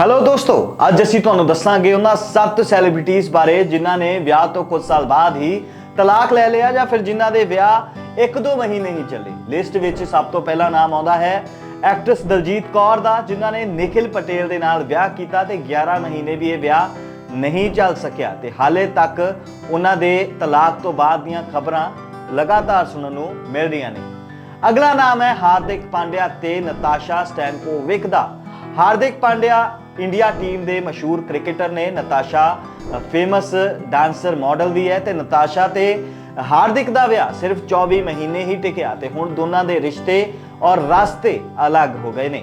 Hello ਦੋਸਤੋ, ਅੱਜ ਅਸੀਂ ਤੁਹਾਨੂੰ ਦੱਸਾਂਗੇ ਉਹਨਾਂ ਸੱਤ ਸੈਲੀਬ੍ਰਿਟੀਜ਼ ਬਾਰੇ ਜਿਨ੍ਹਾਂ ਨੇ ਵਿਆਹ ਤੋਂ ਕੁਝ ਸਾਲ ਬਾਅਦ ਹੀ ਤਲਾਕ ਲੈ ਲਿਆ ਜਾਂ ਫਿਰ ਜਿਨ੍ਹਾਂ ਦੇ ਵਿਆਹ 1-2 ਮਹੀਨੇ ਹੀ ਚੱਲੇ। ਲਿਸਟ ਵਿੱਚ ਸਭ ਤੋਂ ਪਹਿਲਾ ਨਾਮ ਆਉਂਦਾ ਹੈ ਐਕਟਰਸ ਦਲਜੀਤ ਕੌਰ ਦਾ, ਜਿਨ੍ਹਾਂ ਨੇ ਨikhil ਪਟੇਲ ਦੇ ਨਾਲ ਵਿਆਹ ਕੀਤਾ ਤੇ 11 ਮਹੀਨੇ ਵੀ ਇਹ ਵਿਆਹ ਨਹੀਂ ਚੱਲ ਸਕਿਆ। ਤੇ ਹਾਲੇ ਤੱਕ ਉਹਨਾਂ ਦੇ ਤਲਾਕ ਤੋਂ ਬਾਅਦ ਦੀਆਂ ਖਬਰਾਂ ਲਗਾਤਾਰ ਸੁਣਨ ਨੂੰ ਮਿਲ ਰਹੀਆਂ ਨੇ। ਅਗਲਾ ਨਾਮ ਹੈ ਹਾਰਦਿਕ ਪਾਂਡਿਆ ਤੇ ਨਤਾਸ਼ਾ ਸਟੈਨਕੋਵਿਕ ਦਾ। ਹਾਰਦਿਕ ਪਾਂਡਿਆ ਇੰਡੀਆ ਟੀਮ ਦੇ ਮਸ਼ਹੂਰ ਕ੍ਰਿਕਟਰ ਨੇ ਨਤਾਸ਼ਾ ਫੇਮਸ ਡਾਂਸਰ ਮਾਡਲ ਵੀ ਹੈ ਤੇ ਨਤਾਸ਼ਾ ਤੇ ਹਾਰਦਿਕ ਦਾ ਵਿਆਹ ਸਿਰਫ 24 ਮਹੀਨੇ ਹੀ ਟਿਕਿਆ ਤੇ ਹੁਣ ਦੋਨਾਂ ਦੇ ਰਿਸ਼ਤੇ ਔਰ ਰਾਸਤੇ ਅਲੱਗ ਹੋ ਗਏ ਨੇ।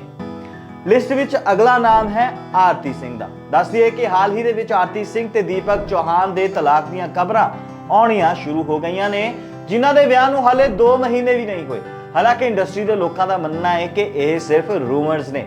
ਲਿਸਟ ਵਿੱਚ ਅਗਲਾ ਨਾਮ ਹੈ ਆਰਤੀ ਸਿੰਘ ਦਾ। ਦੱਸ ਦਈਏ ਕਿ ਹਾਲ ਹੀ ਦੇ ਵਿੱਚ ਆਰਤੀ ਸਿੰਘ ਤੇ ਦੀਪਕ ਚੌਹਾਨ ਦੇ ਤਲਾਕ ਦੀਆਂ ਖਬਰਾਂ ਆਉਣੀਆਂ ਸ਼ੁਰੂ ਹੋ ਗਈਆਂ ਨੇ, ਜਿਨ੍ਹਾਂ ਦੇ ਵਿਆਹ ਨੂੰ ਹਾਲੇ 2 ਮਹੀਨੇ ਵੀ ਨਹੀਂ ਹੋਏ। ਹਾਲਾਂਕਿ ਇੰਡਸਟਰੀ ਦੇ ਲੋਕਾਂ ਦਾ ਮੰਨਣਾ ਹੈ ਕਿ ਇਹ ਸਿਰਫ ਰੂਮਰਸ ਨੇ।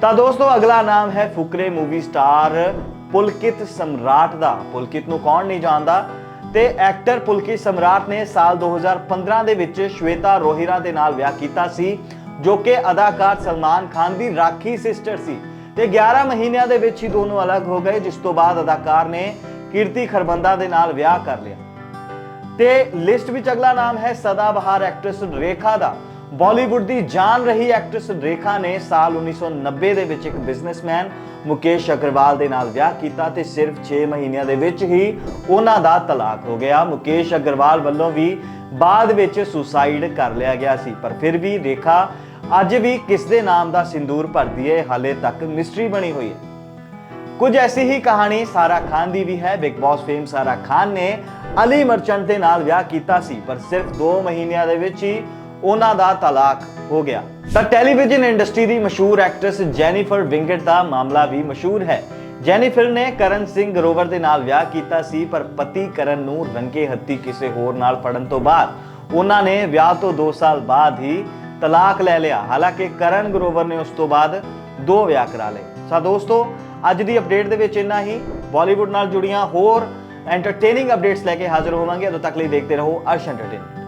ਤਾਂ ਦੋਸਤੋ, ਅਗਲਾ ਨਾਮ ਹੈ ਫੁਕਰੇ ਮੂਵੀ ਸਟਾਰ ਪੁਲਕਿਤ ਸਮਰਾਟ ਦਾ। ਪੁਲਕਿਤ ਨੂੰ ਕੌਣ ਨਹੀਂ ਜਾਣਦਾ? ਤੇ ਐਕਟਰ ਪੁਲਕਿਤ ਸਮਰਾਟ ਨੇ ਸਾਲ 2015 ਦੇ ਵਿੱਚ ਸ਼ਵੇਤਾ ਰੋਹਿਰਾ ਦੇ ਨਾਲ ਵਿਆਹ ਕੀਤਾ ਸੀ, ਜੋ ਕਿ ਅਦਾਕਾਰ ਸਲਮਾਨ ਖਾਨ ਦੀ ਰਾਖੀ ਸਿਸਟਰ ਸੀ। ਤੇ 11 ਮਹੀਨਿਆਂ ਦੇ ਵਿੱਚ ਹੀ ਦੋਨੋਂ ਅਲੱਗ ਹੋ ਗਏ, ਜਿਸ ਤੋਂ ਬਾਅਦ ਅਦਾਕਾਰ ਨੇ ਕੀਰਤੀ ਖਰਬੰਦਾ ਦੇ ਨਾਲ ਵਿਆਹ ਕਰ ਲਿਆ। ਤੇ ਲਿਸਟ ਵਿੱਚ ਅਗਲਾ ਨਾਮ ਹੈ ਸਦਾਬਹਾਰ ਐਕਟਰੈਸ ਰੇਖਾ ਦਾ। ਬਾਲੀਵੁੱਡ ਦੀ ਜਾਨ ਰਹੀ ਐਕਟਰੈਸ ਰੇਖਾ ਨੇ ਸਾਲ 1990 ਦੇ ਵਿੱਚ ਇੱਕ ਬਿਜ਼ਨਸਮੈਨ ਮੁਕੇਸ਼ ਅਗਰਵਾਲ ਦੇ ਨਾਲ ਵਿਆਹ ਕੀਤਾ ਤੇ ਸਿਰਫ 6 ਮਹੀਨਿਆਂ ਦੇ ਵਿੱਚ ਹੀ ਉਹਨਾਂ ਦਾ ਤਲਾਕ ਹੋ ਗਿਆ। ਮੁਕੇਸ਼ ਅਗਰਵਾਲ ਵੱਲੋਂ ਵੀ ਬਾਅਦ ਵਿੱਚ ਸੁਸਾਈਡ ਕਰ ਲਿਆ ਗਿਆ ਸੀ, ਪਰ ਫਿਰ ਵੀ ਰੇਖਾ ਅੱਜ ਵੀ ਕਿਸ ਦੇ ਨਾਮ ਦਾ ਸਿੰਦੂਰ ਭਰਦੀ ਹੈ ਹਾਲੇ ਤੱਕ ਮਿਸਟਰੀ ਬਣੀ ਹੋਈ ਹੈ ਕੁਝ ਐਸੀ ਹੀ ਕਹਾਣੀ ਸਾਰਾ ਖਾਨ ਦੀ ਵੀ ਹੈ। ਬਿਗ ਬਾਸ ਫੇਮ ਸਾਰਾ ਖਾਨ ਨੇ ਅਲੀ ਮਰਚੈਂਟ ਦੇ ਨਾਲ ਵਿਆਹ ਕੀਤਾ ਸੀ, ਪਰ ਸਿਰਫ 2 ਮਹੀਨਿਆਂ ਦੇ ਵਿੱਚ ਹੀ ਉਹਨਾਂ ਦਾ ਤਲਾਕ ਹੋ ਗਿਆ। ਤਾਂ ਟੈਲੀਵਿਜ਼ਨ ਇੰਡਸਟਰੀ ਦੀ ਮਸ਼ਹੂਰ ਐਕਟਰੈਸ ਜੈਨੀਫਰ ਵਿੰਗਟ ਦਾ ਮਾਮਲਾ ਵੀ ਮਸ਼ਹੂਰ ਹੈ। ਜੈਨੀਫਰ ਨੇ ਕਰਨ ਸਿੰਘ ਗਰੋਵਰ ਦੇ ਨਾਲ ਵਿਆਹ ਕੀਤਾ ਸੀ, ਪਰ ਪਤੀ ਕਰਨ ਨੂੰ ਰੰਗੇ ਹੱਥੀ ਕਿਸੇ ਹੋਰ ਨਾਲ ਫੜਨ ਤੋਂ ਬਾਅਦ ਉਹਨਾਂ ਨੇ ਵਿਆਹ ਤੋਂ 2 ਸਾਲ ਬਾਅਦ ਹੀ ਤਲਾਕ ਲੈ ਲਿਆ। ਹਾਲਾਂਕਿ ਕਰਨ ਗਰੋਵਰ ਨੇ ਉਸ ਤੋਂ ਬਾਅਦ ਦੋ ਵਿਆਹ ਕਰਾ ਲਏ। ਸਾ ਦੋਸਤੋ, ਅੱਜ ਦੀ ਅਪਡੇਟ ਦੇ ਵਿੱਚ ਇੰਨਾ ਹੀ। ਬਾਲੀਵੁੱਡ ਨਾਲ ਜੁੜੀਆਂ ਹੋਰ ਐਂਟਰਟੇਨਿੰਗ ਅਪਡੇਟਸ ਲੈ ਕੇ ਹਾਜ਼ਰ ਹੋਵਾਂਗੇ। ਉਦੋਂ ਤੱਕ ਲਈ ਦੇਖਦੇ ਰਹੋ ਅਰਸ਼ ਐਂਟਰਟੇਨਮੈਂਟ